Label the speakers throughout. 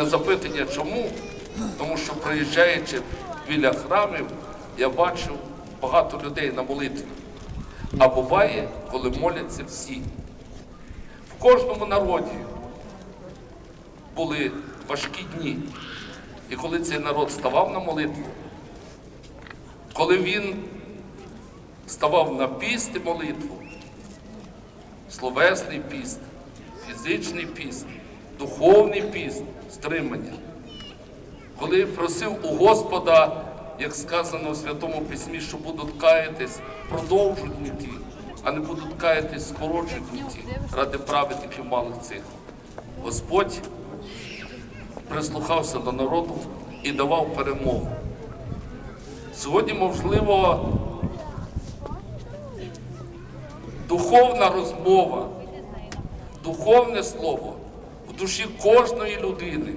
Speaker 1: на запитання чому, тому що проїжджаючи біля храмів, я бачив багато людей на молитві. А буває, коли моляться всі. В кожному народі були важкі дні. І коли цей народ ставав на молитву, коли він ставав на піст і молитву, словесний піст, фізичний піст, духовний піст, стримання. Коли просив у Господа, як сказано у Святому Письмі, що будуть каятись, продовжують дні, а не будуть каятись, скорочують дні ради праведників малих цих. Господь прислухався до народу і давав перемогу. Сьогодні, можливо, духовна розмова, духовне слово в душі кожної людини.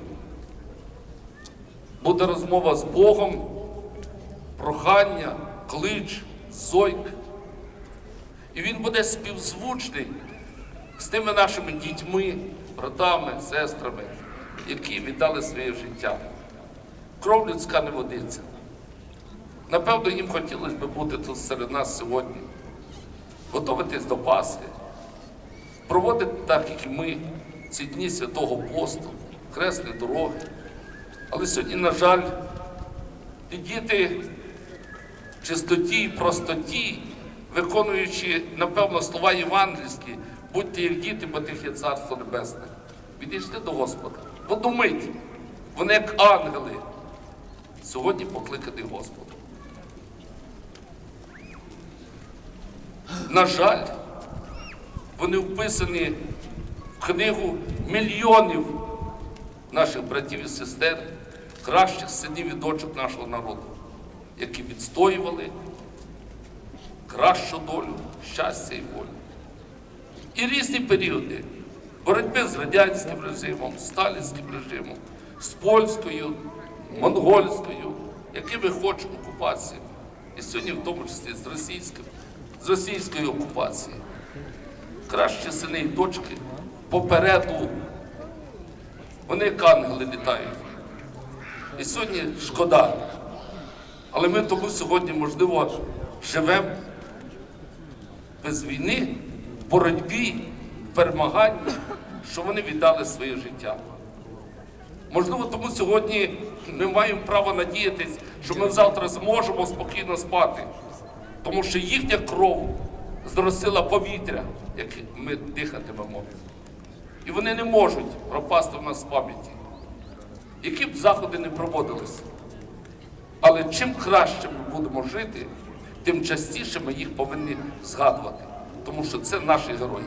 Speaker 1: Буде розмова з Богом, прохання, клич, зойк. І він буде співзвучний з тими нашими дітьми, братами, сестрами, які віддали своє життя. Кров людська не водиться. Напевно, їм хотілося б бути тут серед нас сьогодні, готуватись до Пасхи, проводити так, як і ми, ці дні святого посту, кресні дороги. Але сьогодні, на жаль, діти в чистоті і простоті, виконуючи, напевно, слова євангельські, будьте як діти, бо тих є Царство Небесне. Відійшли до Господа. Подумайте, вони як ангели. Сьогодні покликаний Господом. На жаль, вони вписані книгу мільйонів наших братів і сестер, кращих синів і дочок нашого народу, які відстоювали кращу долю, щастя і волю. І різні періоди боротьби з радянським режимом, сталінським режимом, з польською, монгольською, якими хочуть окупаціями. І сьогодні в тому числі з російським, з російською окупацією. Кращі сини і дочки попереду вони як ангели літають. І сьогодні шкода. Але ми тому сьогодні, можливо, живемо без війни, в боротьбі, в перемаганні, що вони віддали своє життя. Можливо, тому сьогодні ми маємо право надіятись, що ми завтра зможемо спокійно спати, тому що їхня кров зросила повітря, яке ми дихатимемо. І вони не можуть пропасти в нас з пам'яті, які б заходи не проводилися. Але чим краще ми будемо жити, тим частіше ми їх повинні згадувати, тому що це наші герої.